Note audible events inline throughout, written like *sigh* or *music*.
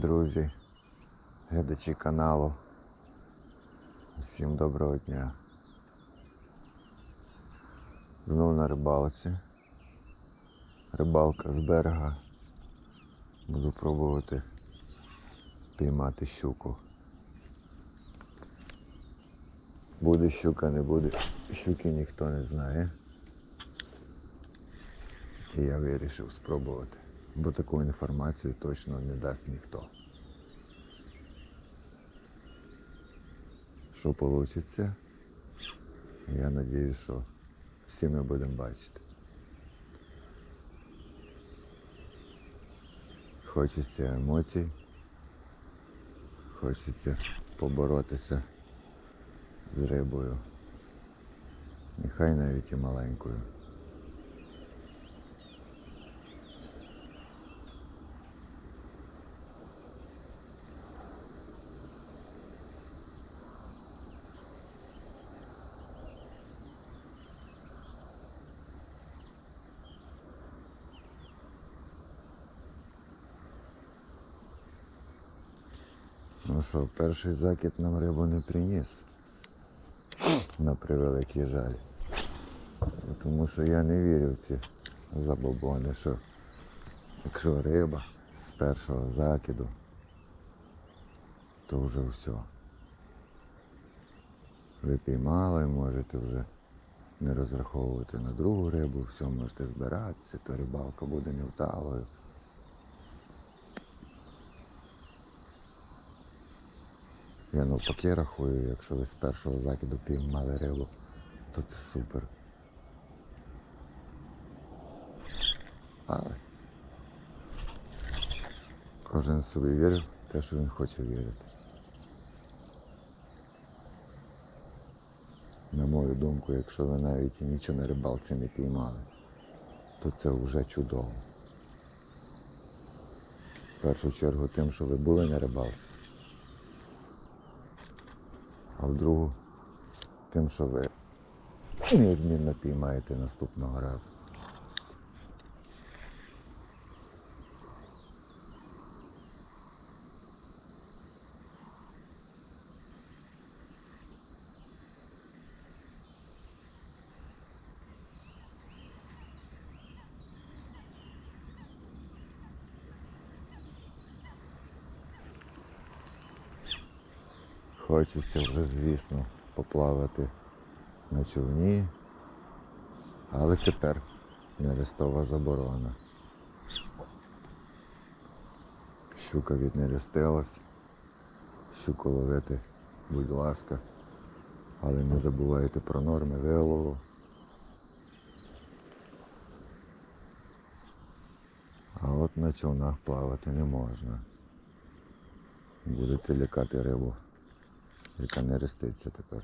друзі, глядачі каналу. Всім доброго дня. Знову на рибалці. Рибалка з берега. Буду пробувати піймати щуку. Буде щука, не буде. Щуки ніхто не знає. І я вирішив спробувати, бо таку інформацію точно не дасть ніхто. Що вийде? Я сподіваюся, що всі ми будемо бачити. Хочеться емоцій, хочеться поборотися з рибою. Нехай навіть і маленькою. Ну що, перший закид нам рибу не приніс. На превеликий жаль. Тому що я не вірю в ці забобони, що якщо риба з першого закиду, то вже все. Ви піймали, можете вже не розраховувати на другу рибу, все можете збиратися, то рибалка буде невдалою. Я навпаки рахую, якщо ви з першого закиду піймали рибу, то це супер. Але кожен собі вірив в те, що він хоче вірити. На мою думку, якщо ви навіть нічого на рибалці не піймали, то це вже чудово. В першу чергу тим, що ви були на рибалці. А в другу тим, що ви неодмінно піймаєте наступного разу. Хочеться вже, звісно, поплавати на човні, але тепер нерестова заборона. Щука віднерестилась, щуку ловити, будь ласка, але не забувайте про норми вилову. А от на човнах плавати не можна. Будете лякати рибу яка не реститься тепер.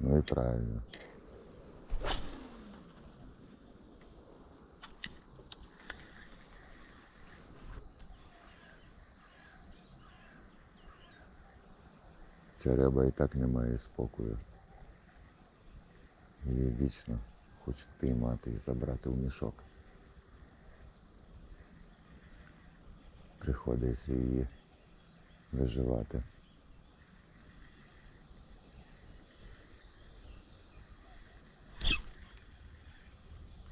Ну і правильно. Ця риба і так не має спокою. Її вічно хочуть піймати і забрати в мішок. Приходиться її виживати.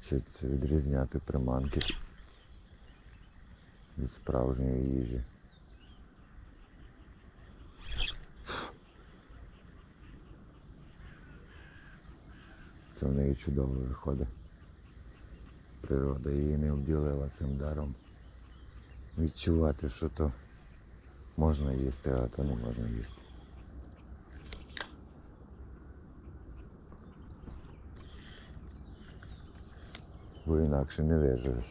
Вчиться відрізняти приманки від справжньої їжі. Це в неї чудово виходить. Природа її не обділила цим даром відчувати, що то можна їсти, а то не можна їсти. Бо інакше не виживеш.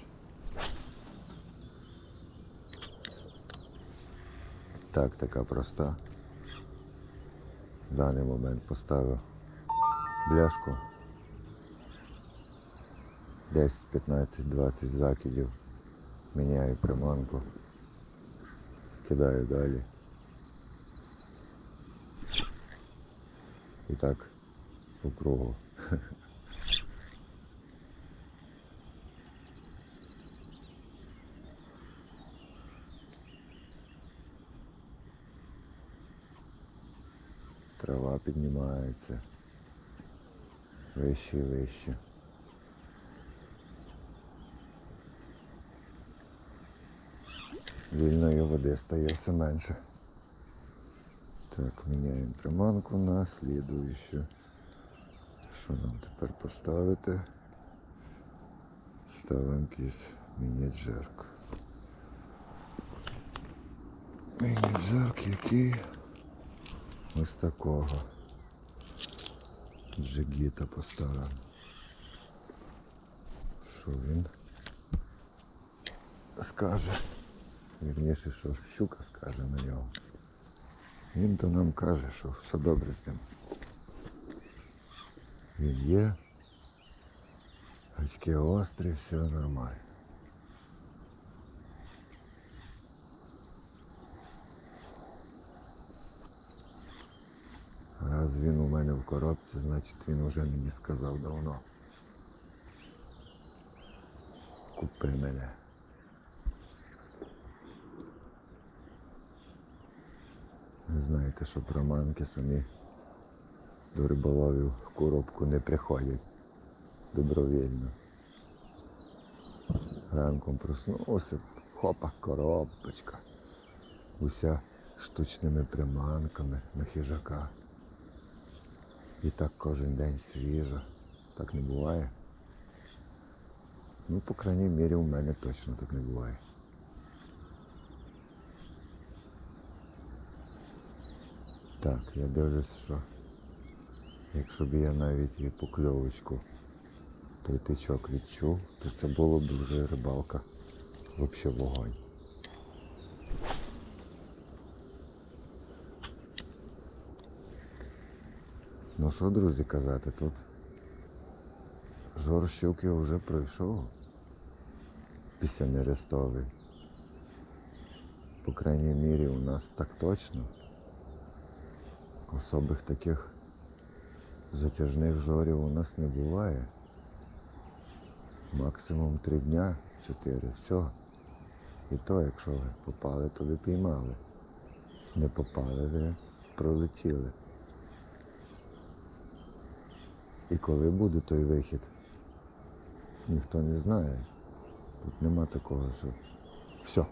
Так, така проста. В даний момент поставив бляшку. 10, 15, 20 закидів. Міняю приманку. Кидаю далі. І так по кругу. Трава піднімається вище і вище. Вільної води стає все менше. Так, міняємо приманку на слідуючу. Що нам тепер поставити? Ставимо якийсь міні-джерк. Міні-джерк який ось такого джигіта поставимо. Що він скаже? Вірніше, що щука скаже на нього. Він то нам каже, що все добре з ним. Він є. Очки острі, все нормально. Раз він у мене в коробці, значить він уже мені сказав давно. Купи мене. Знаєте, що проманки самі до риболовів в коробку не приходять добровільно. Ранком проснувся, хопа, коробочка. Уся штучними приманками на хижака. І так кожен день свіжо. Так не буває. Ну, по крайній мірі, у мене точно так не буває. Так, я дивлюсь, що якщо б я навіть і покльовочку той тичок відчув, то це було б дуже рибалка. Взагалі вогонь. Ну що, друзі, казати, тут жор щуки вже пройшов після Нерестовий. По крайній мірі у нас так точно. Особих таких затяжних жорів у нас не буває. Максимум три дня, чотири, все. І то, якщо ви попали, то ви піймали. Не попали, ви пролетіли. І коли буде той вихід, ніхто не знає. Тут нема такого, що все.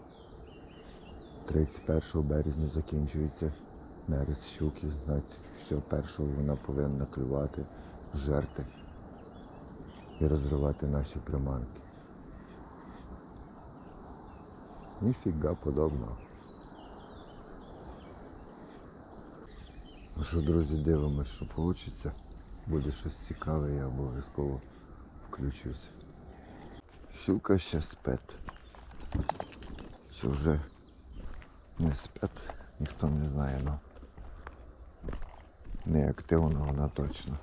31 березня закінчується нерест щуки, значить, все, першого вона повинна клювати, жерти і розривати наші приманки. Ніфіга подобного. Ну що, друзі, дивимось, що вийде. Буде щось цікаве, я обов'язково включусь. Щука ще спить. Чи вже не спить, ніхто не знає, але не активна вона точно.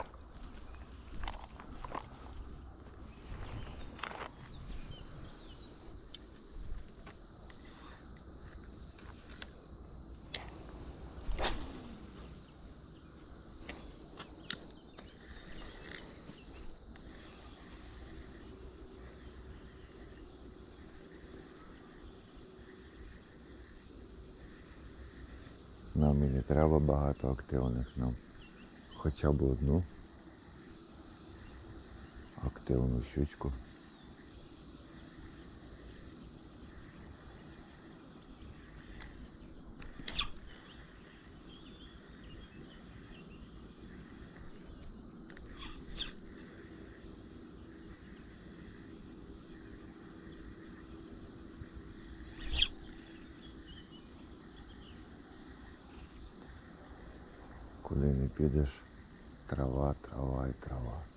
Нам і не треба багато активних, нам хоча б одну активну щучку. Куди не підеш, трава, трава і трава.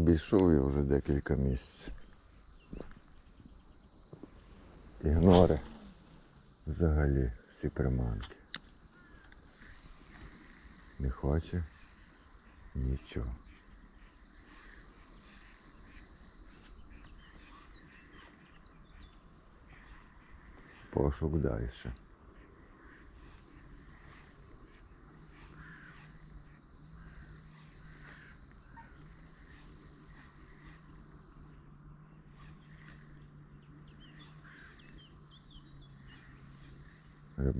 Обійшов я вже декілька місць. Ігнори взагалі всі приманки. Не хоче нічого. Пошук далі.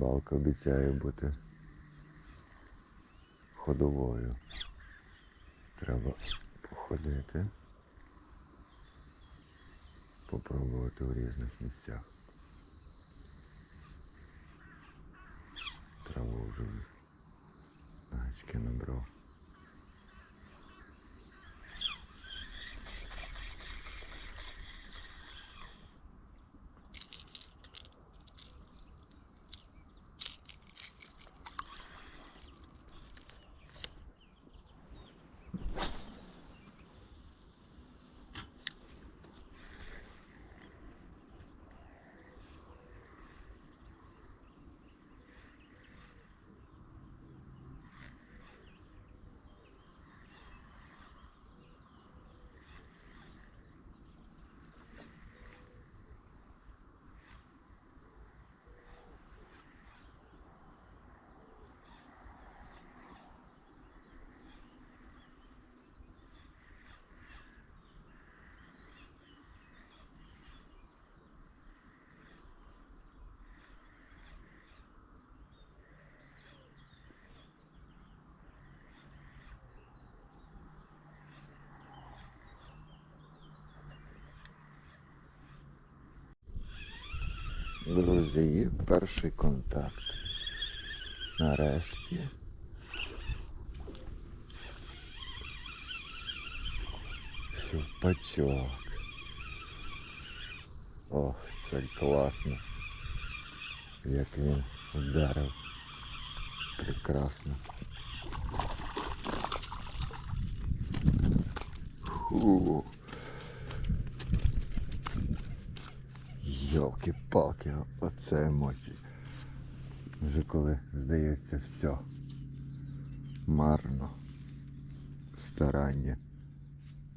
Рибалка обіцяє бути ходовою. Треба походити, попробувати в різних місцях. Траву вже гачки набрав. Друзі, є перший контакт. Нарешті. Щупачок. Ох, це класно. Як він ударив. Прекрасно. Фу. Йолки-палки, оце емоції. Вже коли здається все. Марно. Старання.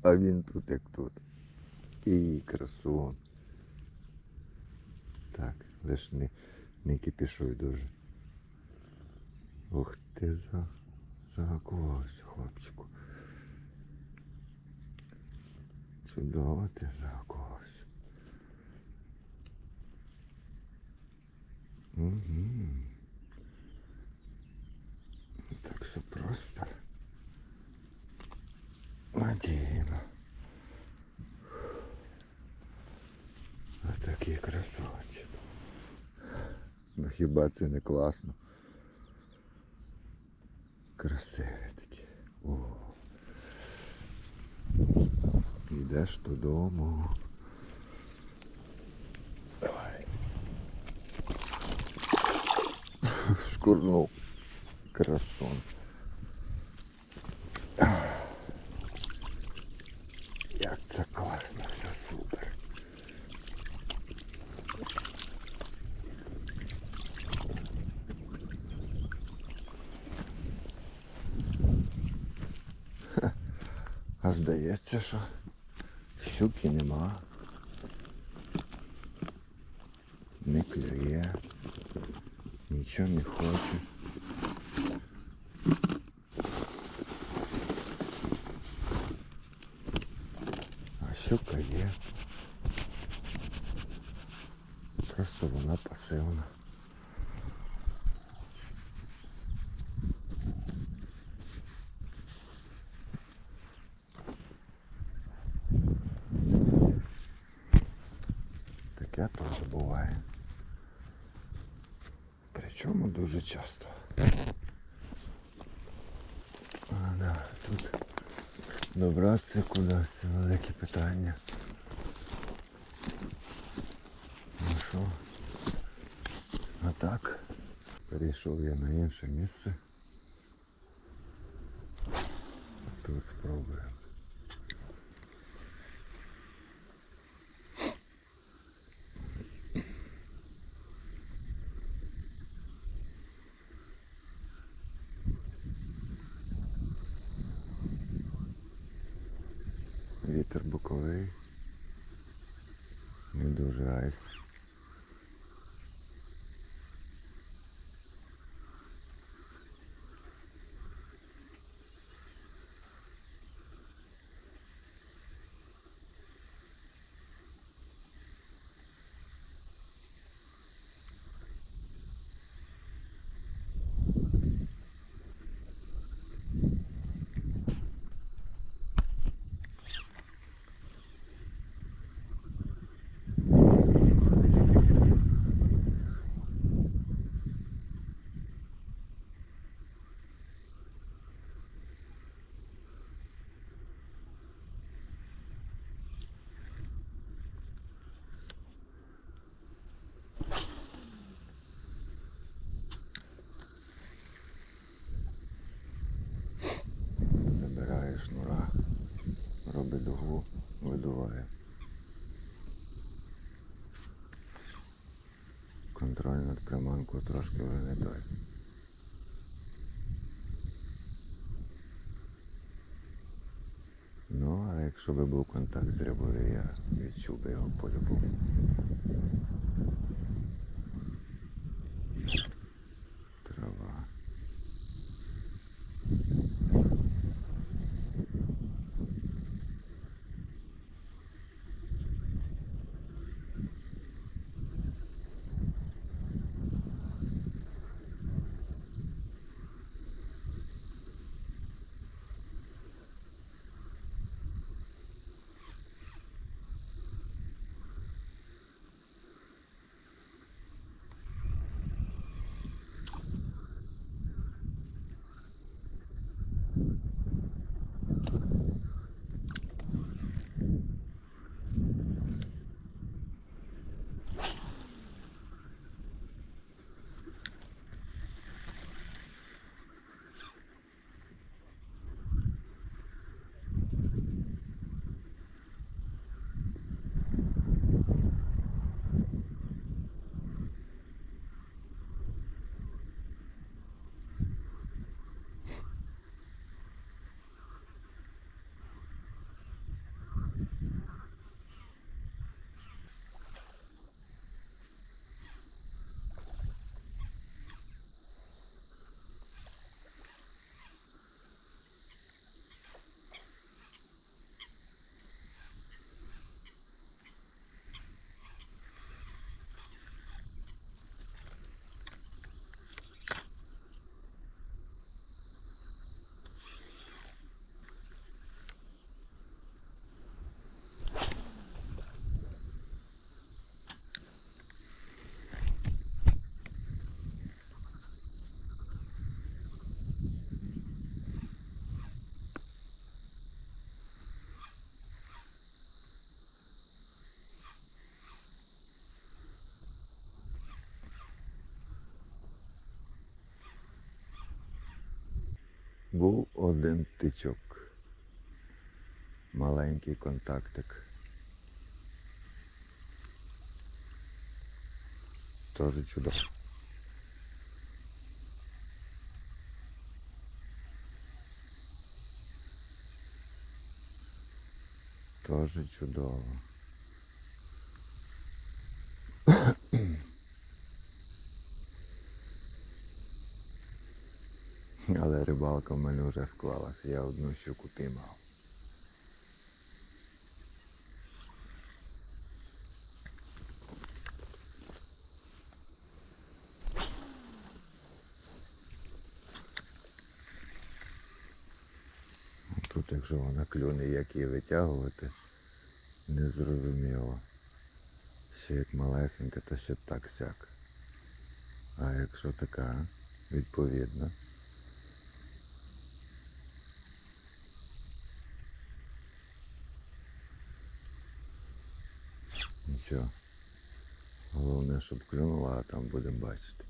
А він тут як тут. І красун. Так, лиш не, не кипішуй дуже. Ух ти за загакувався, хлопчику. Чудово ти загакувався. Угу. Так все просто. Надійно. Отакий красавчик. Ну хіба це не класно? Красивий такий. О. Йдеш додому. Шкурнув. Красун. Як це класно, все супер. А здається, що щуки нема. Не клює. Нічого не хоче. А щука є. Просто вона пасивна. Дуже часто. А, да, тут добратися кудись велике питання. Ну що? А так, перейшов я на інше місце. Тут спробую. Дугу, видуває. Контроль над приманкою трошки вже не той. Ну, а якщо би був контакт з рибою, я відчув би його по-любому. Один тичок. Маленький контактик. Тоже чудо. Тоже чудово. Але рибалка в мене вже склалася, я одну щуку піймав. Тут, якщо вона клюне, як її витягувати, не зрозуміло. Ще як малесенька, то ще так сяк. А якщо така, відповідно. Нічого. Головне, щоб клюнула, а там будемо бачити.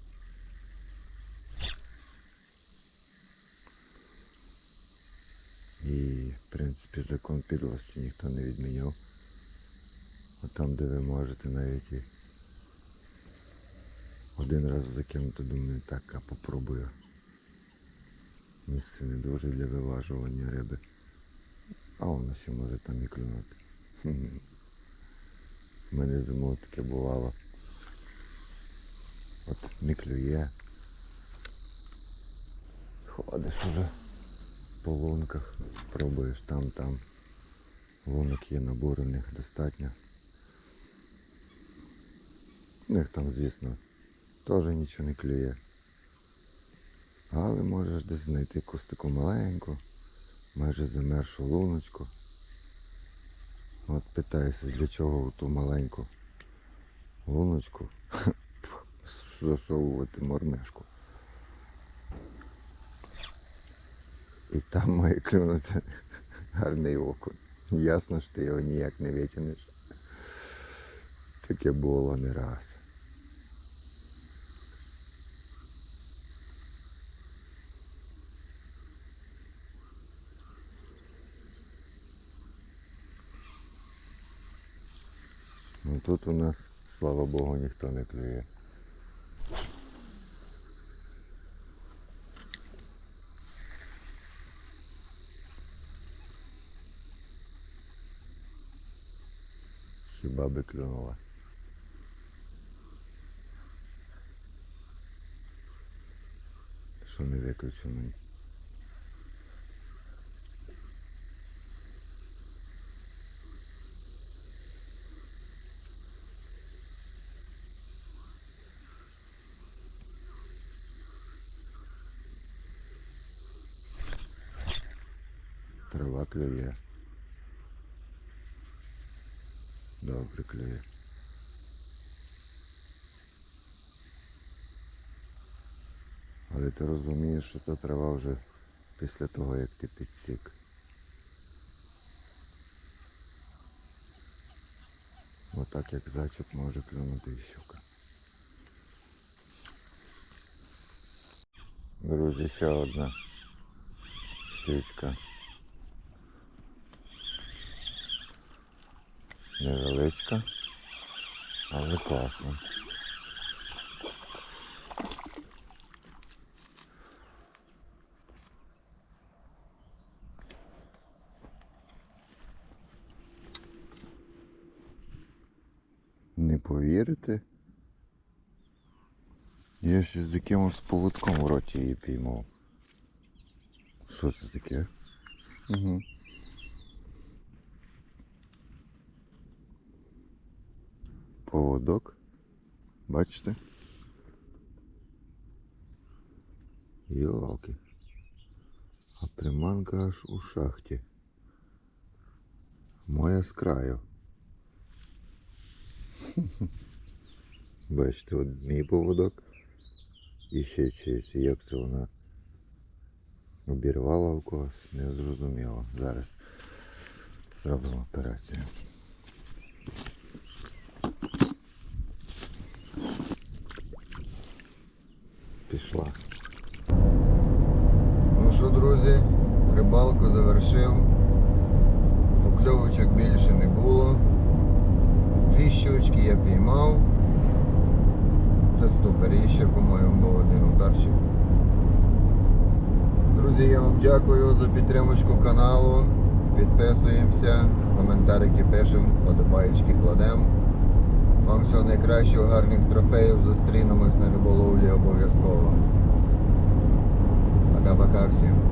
І, в принципі, закон підлості ніхто не відміняв. А там, де ви можете навіть і один раз закинути, думаю, так, а попробую. Місце не дуже для виважування риби. А воно ще може там і клюнути. *laughs* У мене зимою таке бувало. От не клює. Ходиш уже по лунках, пробуєш там, там. Лунок є, набору в них достатньо. У них там, звісно, теж нічого не клює. Але можеш десь знайти якусь таку маленьку, майже замершу луночку. От питаюся, для чого ту маленьку луночку *laughs* засовувати мормешку. І там має клюнути гарний окунь. Ясно, що ти його ніяк не витягнеш. Таке було не раз. Ну тут у нас, слава Богу, ніхто не клює. Хіба би клюнула. Що не виключено. Трава клює. Добре клює. Але ти розумієш, що та трава вже після того, як ти підсік. Отак як зачіп може клюнути і щука. Друзі, ще одна щучка. Невеличка, але класна. Не повірите? Я ще з якимось поводком в роті її піймав. Що це таке? Угу. Поводок. Бачите? Йолки. А приманка аж у шахті. Моя з краю. Бачите, от мій поводок і ще чийсь. Як це вона обірвала в когось, не зрозуміло. Зараз зробимо операцію. Пішла. Ну що, друзі, рибалку завершив. Покльовочок більше не було. Дві щучки я піймав. Це супер. І ще, по-моєму, був один ударчик. Друзі, я вам дякую за підтримочку каналу. Підписуємося, коментарики пишемо, подобаєчки кладемо. Вам всього найкращого, гарних трофеїв. Зустрінемось на риболовлі обов'язково. Пока-пока всім.